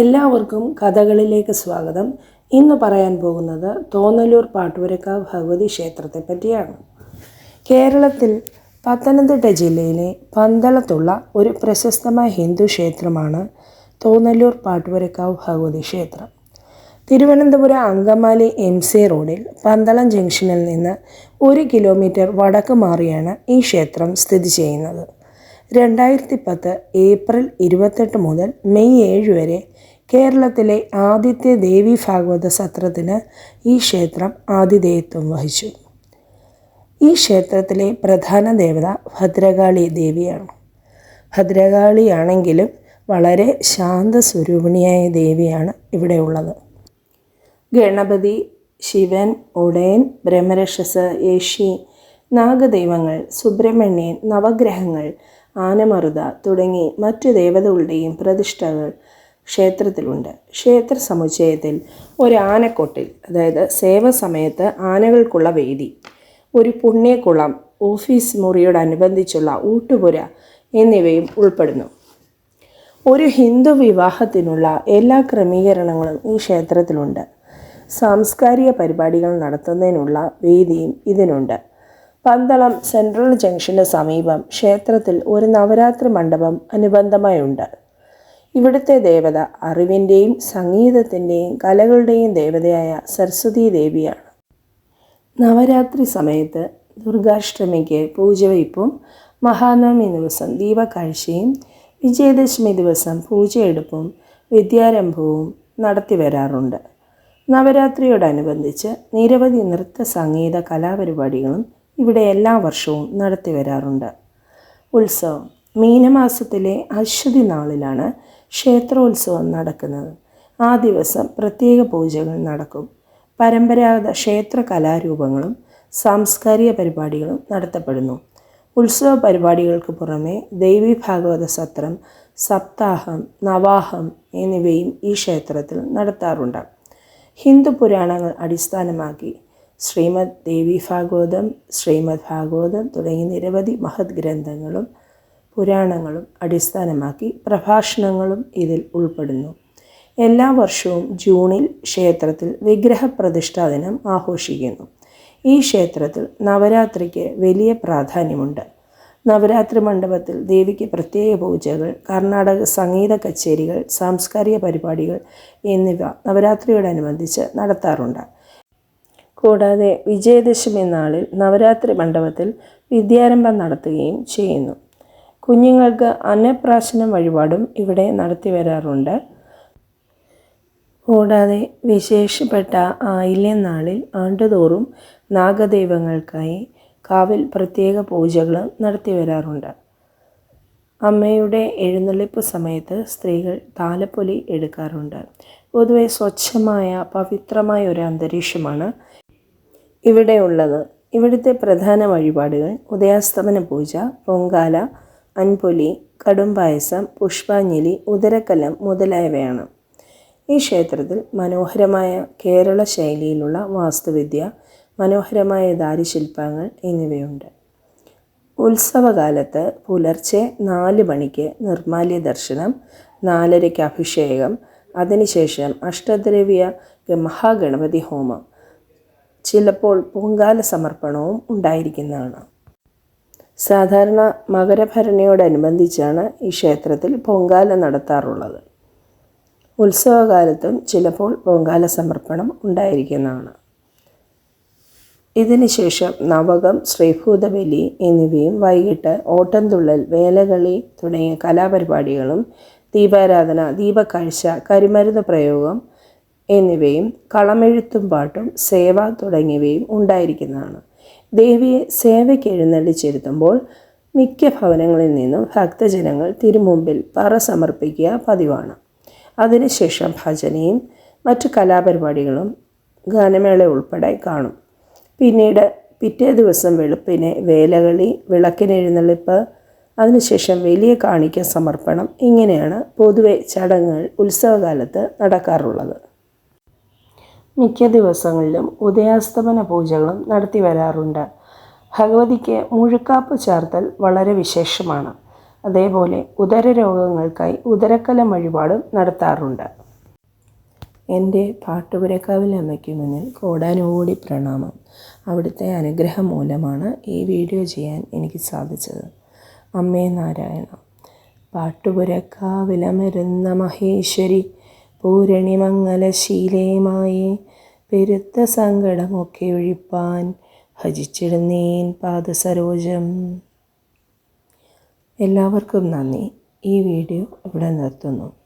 എല്ലാവർക്കും കഥകളിലേക്ക് സ്വാഗതം. ഇന്ന് പറയാൻ പോകുന്നത് തോന്നലൂർ പാട്ടുപുരക്കാവ് ഭഗവതി ക്ഷേത്രത്തെ പറ്റിയാണ്. കേരളത്തിൽ പത്തനംതിട്ട ജില്ലയിലെ പന്തളത്തുള്ള ഒരു പ്രശസ്തമായ ഹിന്ദു ക്ഷേത്രമാണ് തോന്നലൂർ പാട്ടുപുരക്കാവ് ഭഗവതി ക്ഷേത്രം. തിരുവനന്തപുരം അങ്കമാലി എം സി റോഡിൽ പന്തളം ജംഗ്ഷനിൽ നിന്ന് ഒരു കിലോമീറ്റർ വടക്ക് മാറിയാണ് ഈ ക്ഷേത്രം സ്ഥിതി ചെയ്യുന്നത്. രണ്ടായിരത്തി പത്ത് ഏപ്രിൽ ഇരുപത്തെട്ട് മുതൽ മെയ് ഏഴ് വരെ കേരളത്തിലെ ആദ്യത്തെ ദേവി ഭാഗവത സത്രത്തിന് ഈ ക്ഷേത്രം ആതിഥേയത്വം വഹിച്ചു. ഈ ക്ഷേത്രത്തിലെ പ്രധാന ദേവത ഭദ്രകാളി ദേവിയാണ്. ഭദ്രകാളിയാണെങ്കിലും വളരെ ശാന്ത സ്വരൂപിണിയായ ദേവിയാണ് ഇവിടെ ഉള്ളത്. ഗണപതി ശിവൻ ഉടയൻ ബ്രഹ്മരക്ഷസ് യേശി നാഗദൈവങ്ങൾ സുബ്രഹ്മണ്യൻ നവഗ്രഹങ്ങൾ ആനമറുത തുടങ്ങി മറ്റു ദേവതകളുടെയും പ്രതിഷ്ഠകൾ ക്ഷേത്രത്തിലുണ്ട്. ക്ഷേത്ര സമുച്ചയത്തിൽ ഒരു ആനക്കൊട്ടിൽ അതായത് സേവ സമയത്ത് ആനകൾക്കുള്ള വേദി ഒരു പുണ്യക്കുളം ഓഫീസ് മുറിയോടനുബന്ധിച്ചുള്ള ഊട്ടുപുര എന്നിവയും ഉൾപ്പെടുന്നു. ഒരു ഹിന്ദു വിവാഹത്തിനുള്ള എല്ലാ ക്രമീകരണങ്ങളും ഈ ക്ഷേത്രത്തിലുണ്ട്. സാംസ്കാരിക പരിപാടികൾ നടത്തുന്നതിനുള്ള വേദിയും ഇതിനുണ്ട്. പന്തളം സെൻട്രൽ ജംഗ്ഷന് സമീപം ക്ഷേത്രത്തിൽ ഒരു നവരാത്രി മണ്ഡപം അനുബന്ധമായുണ്ട് ഇവിടുത്തെ ദേവത അറിവിന്റെയും സംഗീതത്തിന്റെയും കലകളുടെയും ദേവതയായ സരസ്വതി ദേവിയാണ്. നവരാത്രി സമയത്ത് ദുർഗാഷ്ടമിക്ക് പൂജവയ്പ്പും മഹാനവമി ദിവസം ദീപക്കാഴ്ചയും വിജയദശമി ദിവസം പൂജയെടുപ്പും വിദ്യാരംഭവും നടത്തി വരാറുണ്ട്. നവരാത്രിയോടനുബന്ധിച്ച് നിരവധി നൃത്ത സംഗീത കലാപരിപാടികളും ഇവിടെ എല്ലാ വർഷവും നടത്തി വരാറുണ്ട്. ഉത്സവം മീനമാസത്തിലെ അശ്വതി നാളിലാണ് ക്ഷേത്രോത്സവം നടക്കുന്നത്. ആ ദിവസം പ്രത്യേക പൂജകൾ നടക്കും. പരമ്പരാഗത ക്ഷേത്ര കലാരൂപങ്ങളും സാംസ്കാരിക പരിപാടികളും നടത്തപ്പെടുന്നു. ഉത്സവ പരിപാടികൾക്ക് പുറമെ ദേവി ഭാഗവത സത്രം സപ്താഹം നവാഹം എന്നിവയും ഈ ക്ഷേത്രത്തിൽ നടത്താറുണ്ട്. ഹിന്ദു പുരാണങ്ങൾ അടിസ്ഥാനമാക്കി ശ്രീമദ് ദേവി ഭാഗവതം ശ്രീമദ് ഭാഗവതം തുടങ്ങി നിരവധി മഹത് ഗ്രന്ഥങ്ങളും പുരാണങ്ങളും അടിസ്ഥാനമാക്കി പ്രഭാഷണങ്ങളും ഇതിൽ ഉൾപ്പെടുന്നു. എല്ലാ വർഷവും ജൂണിൽ ക്ഷേത്രത്തിൽ വിഗ്രഹപ്രതിഷ്ഠാ ദിനം ആഘോഷിക്കുന്നു. ഈ ക്ഷേത്രത്തിൽ നവരാത്രിക്ക് വലിയ പ്രാധാന്യമുണ്ട്. നവരാത്രി മണ്ഡപത്തിൽ ദേവിക്ക് പ്രത്യേക പൂജകൾ കർണാടക സംഗീത കച്ചേരികൾ സാംസ്കാരിക പരിപാടികൾ എന്നിവ നവരാത്രിയോടനുബന്ധിച്ച് നടത്താറുണ്ട്. കൂടാതെ വിജയദശമി നാളിൽ നവരാത്രി മണ്ഡപത്തിൽ വിദ്യാരംഭം നടത്തുകയും ചെയ്യുന്നു. കുഞ്ഞുങ്ങൾക്ക് അന്നപ്രാശന വഴിപാടും ഇവിടെ നടത്തി വരാറുണ്ട്. കൂടാതെ വിശേഷപ്പെട്ട ആയില്യം നാളിൽ ആണ്ടുതോറും നാഗദൈവങ്ങൾക്കായി കാവിൽ പ്രത്യേക പൂജകളും നടത്തി വരാറുണ്ട്. അമ്മയുടെ എഴുന്നള്ളിപ്പ് സമയത്ത് സ്ത്രീകൾ താലപ്പൊലി എടുക്കാറുണ്ട്. പൊതുവെ സ്വച്ഛമായ പവിത്രമായ ഒരു അന്തരീക്ഷമാണ് ഇവിടെയുള്ളത്. ഇവിടുത്തെ പ്രധാന വഴിപാടുകൾ. ഉദയാസ്തമന പൂജ പൊങ്കാല അൻപൊലി കടും പായസം പുഷ്പാഞ്ജലി ഉദരക്കലം മുതലായവയാണ്. ഈ ക്ഷേത്രത്തിൽ മനോഹരമായ കേരള ശൈലിയിലുള്ള വാസ്തുവിദ്യ മനോഹരമായ ദാരുശില്പങ്ങൾ എന്നിവയുണ്ട്. ഉത്സവകാലത്ത് പുലർച്ചെ നാല് മണിക്ക് നിർമാല്യ ദർശനം നാലരയ്ക്ക് അഭിഷേകം അതിനുശേഷം അഷ്ടദ്രവ്യ മഹാഗണപതി ഹോമം ചിലപ്പോൾ പൊങ്കാല സമർപ്പണവും ഉണ്ടായിരിക്കുന്നതാണ്. സാധാരണ മകരഭരണിയോടനുബന്ധിച്ചാണ് ഈ ക്ഷേത്രത്തിൽ പൊങ്കാല നടത്താറുള്ളത്. ഉത്സവകാലത്തും ചിലപ്പോൾ പൊങ്കാല സമർപ്പണം ഉണ്ടായിരിക്കുന്നതാണ്. ഇതിനുശേഷം നവകം ശ്രീഭൂതബലി എന്നിവയും വൈകിട്ട് ഓട്ടംതുള്ളൽ വേലകളി തുടങ്ങിയ കലാപരിപാടികളും ദീപാരാധന ദീപക്കാഴ്ച കരിമരുന്ന് പ്രയോഗം എന്നിവയും കളമെഴുത്തും പാട്ടും സേവ തുടങ്ങിയവയും ഉണ്ടായിരിക്കുന്നതാണ്. ദേവിയെ സേവയ്ക്ക് എഴുന്നള്ളിച്ചിരുത്തുമ്പോൾ മിക്ക ഭവനങ്ങളിൽ നിന്നും ഭക്തജനങ്ങൾ തിരുമുമ്പിൽ പറ സമർപ്പിക്കുക പതിവാണ്. അതിനുശേഷം ഭജനയും മറ്റു കലാപരിപാടികളും ഗാനമേള ഉൾപ്പെടെ കാണും. പിന്നീട് പിറ്റേ ദിവസം വെളുപ്പിനെ വേലകളി വിളക്കിനെഴുന്നള്ളിപ്പ് അതിനുശേഷം വലിയ കാണിക്ക സമർപ്പണം ഇങ്ങനെയാണ് പൊതുവെ ചടങ്ങുകൾ ഉത്സവകാലത്ത് നടക്കാറുള്ളത്. മിക്ക ദിവസങ്ങളിലും ഉദയാസ്തമന പൂജകളും നടത്തി വരാറുണ്ട്. ഭഗവതിക്ക് മുഴുക്കാപ്പ് ചേർത്തൽ വളരെ വിശേഷമാണ്. അതേപോലെ ഉദര രോഗങ്ങൾക്കായി ഉദരക്കലം വഴിപാടും നടത്താറുണ്ട്. എന്റെ പാട്ടുപുരക്കാവിൽ അമ്മയ്ക്ക് മുന്നിൽ കോടാനുകൂടി പ്രണാമം. അവിടുത്തെ അനുഗ്രഹം മൂലമാണ് ഈ വീഡിയോ ചെയ്യാൻ എനിക്ക് സാധിച്ചത്. അമ്മേ നാരായണ പാട്ടുപുരക്കാവിലമരുന്ന മഹേശ്വരി പൂരണിമംഗലശീലയുമായി പെരുത്ത സങ്കടമൊക്കെ ഒഴിപ്പാൻ ഭജിച്ചിടുന്നേൻ പാദസരോജം. എല്ലാവർക്കും നന്ദി. ഈ വീഡിയോ ഇവിടെ നിർത്തുന്നു.